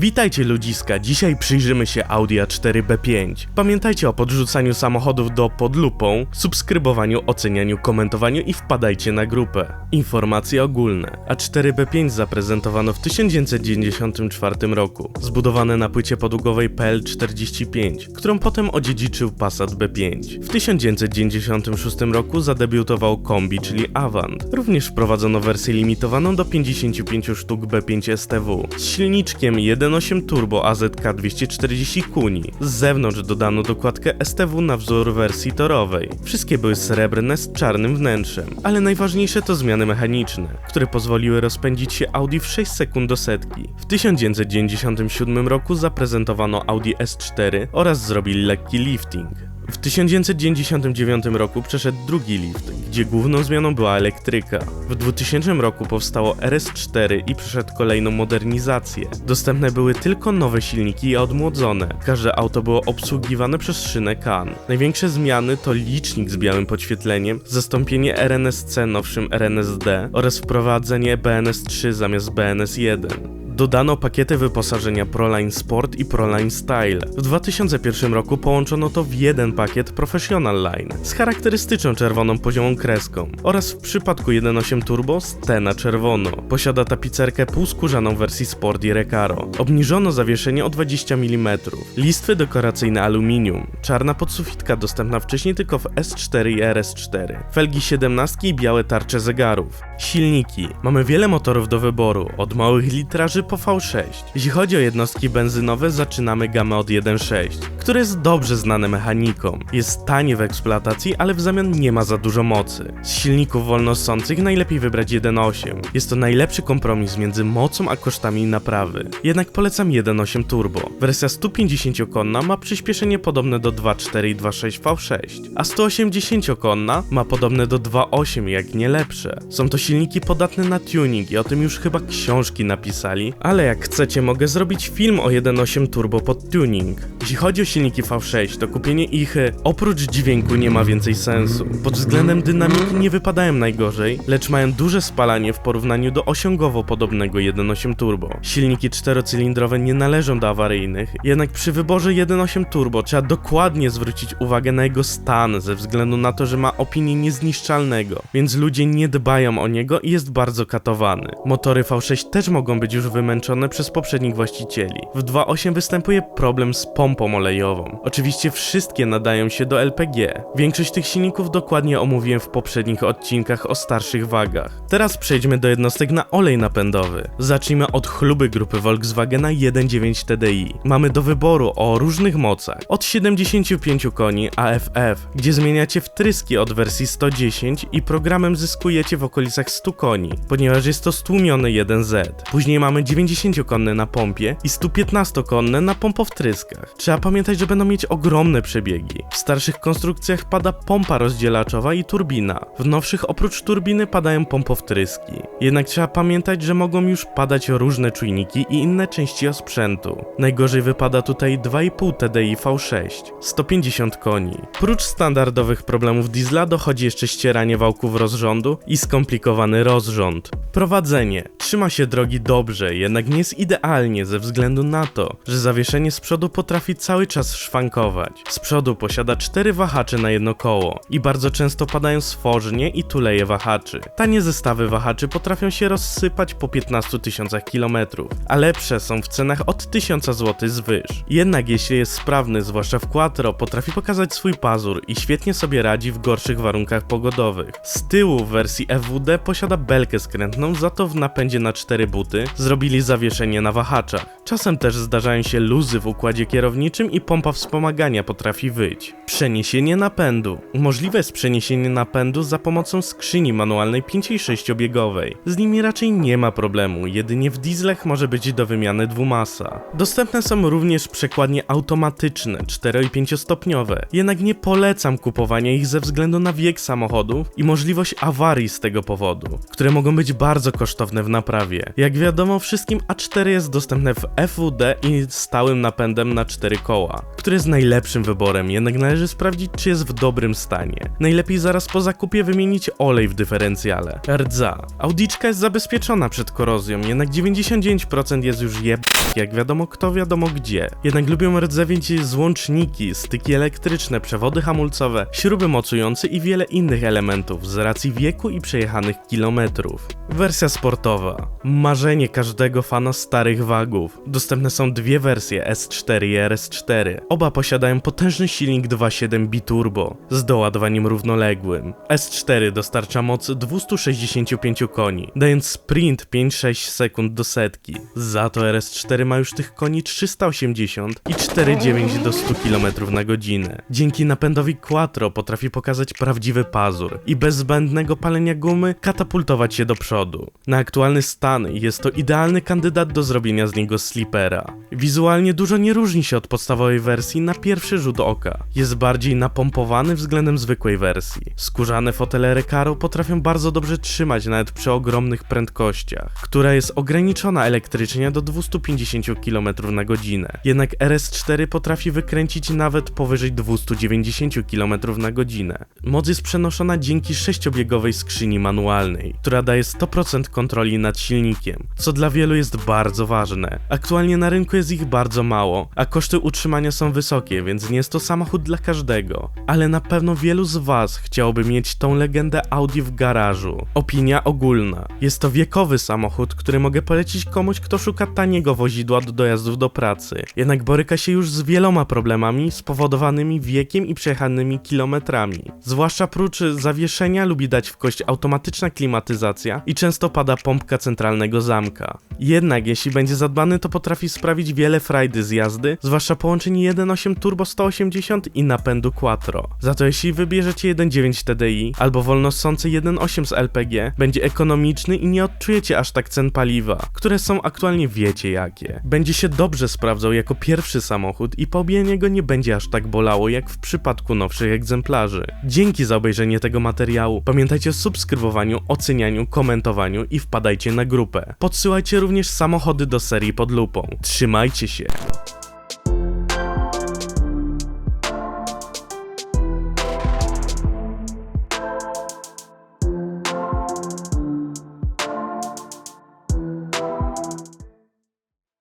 Witajcie ludziska, dzisiaj przyjrzymy się Audi A4 B5. Pamiętajcie o podrzucaniu samochodów do pod lupą, subskrybowaniu, ocenianiu, komentowaniu i wpadajcie na grupę. Informacje ogólne. A4 B5 zaprezentowano w 1994 roku, zbudowane na płycie podługowej PL45, którą potem odziedziczył Passat B5. W 1996 roku zadebiutował Kombi, czyli Avant. Również wprowadzono wersję limitowaną do 55 sztuk B5 STW z silniczkiem 1.8 Turbo AZK 240 koni. Z zewnątrz dodano dokładkę STW na wzór wersji torowej. Wszystkie były srebrne z czarnym wnętrzem, ale najważniejsze to zmiany mechaniczne, które pozwoliły rozpędzić się Audi w 6 sekund do setki. W 1997 roku zaprezentowano Audi S4 oraz zrobili lekki lifting. W 1999 roku przeszedł drugi lift, gdzie główną zmianą była elektryka. W 2000 roku powstało RS4 i przeszedł kolejną modernizację. Dostępne były tylko nowe silniki i odmłodzone. Każde auto było obsługiwane przez szynę CAN. Największe zmiany to licznik z białym podświetleniem, zastąpienie RNSC nowszym RNSD oraz wprowadzenie BNS3 zamiast BNS1. Dodano pakiety wyposażenia Proline Sport i Proline Style. W 2001 roku połączono to w jeden pakiet Professional Line z charakterystyczną czerwoną poziomą kreską oraz w przypadku 1.8 Turbo z T na czerwono. Posiada tapicerkę półskórzaną w wersji Sport i Recaro. Obniżono zawieszenie o 20 mm. Listwy dekoracyjne aluminium. Czarna podsufitka dostępna wcześniej tylko w S4 i RS4. Felgi 17 i białe tarcze zegarów. Silniki. Mamy wiele motorów do wyboru, od małych litraży po V6. Jeśli chodzi o jednostki benzynowe, zaczynamy gamę od 1.6, które jest dobrze znane mechanikom. Jest tanie w eksploatacji, ale w zamian nie ma za dużo mocy. Z silników wolnossących najlepiej wybrać 1.8. Jest to najlepszy kompromis między mocą a kosztami naprawy. Jednak polecam 1.8 Turbo. Wersja 150-konna ma przyspieszenie podobne do 2.4 i 2.6 V6, a 180-konna ma podobne do 2.8, jak nie lepsze. Są to silniki podatne na tuning i o tym już chyba książki napisali, ale jak chcecie mogę zrobić film o 1.8 Turbo pod tuning. Jeśli chodzi o silniki V6, to kupienie ich e, oprócz dźwięku nie ma więcej sensu. Pod względem dynamiki nie wypadają najgorzej, lecz mają duże spalanie w porównaniu do osiągowo podobnego 1.8 Turbo. Silniki czterocylindrowe nie należą do awaryjnych, jednak przy wyborze 1.8 Turbo trzeba dokładnie zwrócić uwagę na jego stan ze względu na to, że ma opinię niezniszczalnego, więc ludzie nie dbają o niego i jest bardzo katowany. Motory V6 też mogą być już wymęczone przez poprzednich właścicieli. W 2.8 występuje problem z pompą olejową. Oczywiście wszystkie nadają się do LPG. Większość tych silników dokładnie omówiłem w poprzednich odcinkach o starszych wagach. Teraz przejdźmy do jednostek na olej napędowy. Zacznijmy od chluby grupy Volkswagena 1.9 TDI. Mamy do wyboru o różnych mocach. Od 75 koni AFF, gdzie zmieniacie wtryski od wersji 110 i programem zyskujecie w okolicach 100 koni, ponieważ jest to stłumiony 1Z. Później mamy 90-konne na pompie i 115-konne na pompowtryskach. Trzeba pamiętać, że będą mieć ogromne przebiegi. W starszych konstrukcjach pada pompa rozdzielaczowa i turbina. W nowszych oprócz turbiny padają pompowtryski. Jednak trzeba pamiętać, że mogą już padać różne czujniki i inne części osprzętu. Najgorzej wypada tutaj 2,5 TDI V6, 150 koni. Prócz standardowych problemów diesla dochodzi jeszcze ścieranie wałków rozrządu i skomplikowany rozrząd. Prowadzenie. Trzyma się drogi dobrze, jednak nie jest idealnie ze względu na to, że zawieszenie z przodu potrafi cały czas szwankować. Z przodu posiada cztery wahacze na jedno koło i bardzo często padają sfożnie i tuleje wahaczy. Tanie zestawy wahaczy potrafią się rozsypać po 15 tysiącach kilometrów, a lepsze są w cenach od 1000 zł zwyż. Jednak jeśli jest sprawny, zwłaszcza w quattro, potrafi pokazać swój pazur i świetnie sobie radzi w gorszych warunkach pogodowych. Z tyłu w wersji FWD posiada belkę skrętną, za to w napędzie na cztery buty zrobili zawieszenie na wahaczach. Czasem też zdarzają się luzy w układzie kierowniczym i pompa wspomagania potrafi wyć. Przeniesienie napędu. Możliwe jest przeniesienie napędu za pomocą skrzyni manualnej 5 i 6 biegowej. Z nimi raczej nie ma problemu, jedynie w dieslach może być do wymiany dwumasa. Dostępne są również przekładnie automatyczne 4 i 5 stopniowe, jednak nie polecam kupowania ich ze względu na wiek samochodu i możliwość awarii z tego powodu, które mogą być bardzo kosztowne w naprawie. Jak wiadomo wszystkim A4 jest dostępne w FUD i stałym napędem na 4 koła, który jest najlepszym wyborem, jednak należy sprawdzić, czy jest w dobrym stanie. Najlepiej zaraz po zakupie wymienić olej w dyferencjale. Rdza. Audiczka jest zabezpieczona przed korozją, jednak 99% jest już jeb... jak wiadomo kto wiadomo gdzie. Jednak lubią rdzewieć złączniki, styki elektryczne, przewody hamulcowe, śruby mocujące i wiele innych elementów z racji wieku i przejechanych kilometrów. Wersja sportowa. Marzenie każdego fana starych wagów. Dostępne są dwie wersje S4 i RS4. Oba posiadają potężny silnik 2.7 biturbo z doładowaniem równoległym. S4 dostarcza moc 265 koni, dając sprint 5-6 sekund do setki. Za to RS4 ma już tych koni 380 i 4,9 do 100 km na godzinę. Dzięki napędowi Quattro potrafi pokazać prawdziwy pazur i bez zbędnego palenia gumy katapultować się do przodu. Na aktualny stan jest to idealny kandydat do zrobienia z niego Wizualnie dużo nie różni się od podstawowej wersji na pierwszy rzut oka. Jest bardziej napompowany względem zwykłej wersji. Skórzane fotele Recaro potrafią bardzo dobrze trzymać nawet przy ogromnych prędkościach, która jest ograniczona elektrycznie do 250 km na godzinę. Jednak RS4 potrafi wykręcić nawet powyżej 290 km na godzinę. Moc jest przenoszona dzięki sześciobiegowej skrzyni manualnej, która daje 100% kontroli nad silnikiem, co dla wielu jest bardzo ważne. Aktualnie na rynku jest ich bardzo mało, a koszty utrzymania są wysokie, więc nie jest to samochód dla każdego. Ale na pewno wielu z Was chciałoby mieć tą legendę Audi w garażu. Opinia ogólna. Jest to wiekowy samochód, który mogę polecić komuś, kto szuka taniego wozidła do dojazdów do pracy. Jednak boryka się już z wieloma problemami spowodowanymi wiekiem i przejechanymi kilometrami. Zwłaszcza prócz zawieszenia lubi dać w kość automatyczna klimatyzacja i często pada pompka centralnego zamka. Jednak jeśli będzie zadbany, to potrafi sprawić wiele frajdy z jazdy, zwłaszcza połączenie 1.8 Turbo 180 i napędu Quattro. Za to jeśli wybierzecie 1.9 TDI albo wolnossący 1.8 z LPG, będzie ekonomiczny i nie odczujecie aż tak cen paliwa, które są aktualnie wiecie jakie. Będzie się dobrze sprawdzał jako pierwszy samochód i pobijanie go nie będzie aż tak bolało jak w przypadku nowszych egzemplarzy. Dzięki za obejrzenie tego materiału. Pamiętajcie o subskrybowaniu, ocenianiu, komentowaniu i wpadajcie na grupę. Podsyłajcie również samochody do serii pod lupą. Trzymajcie się!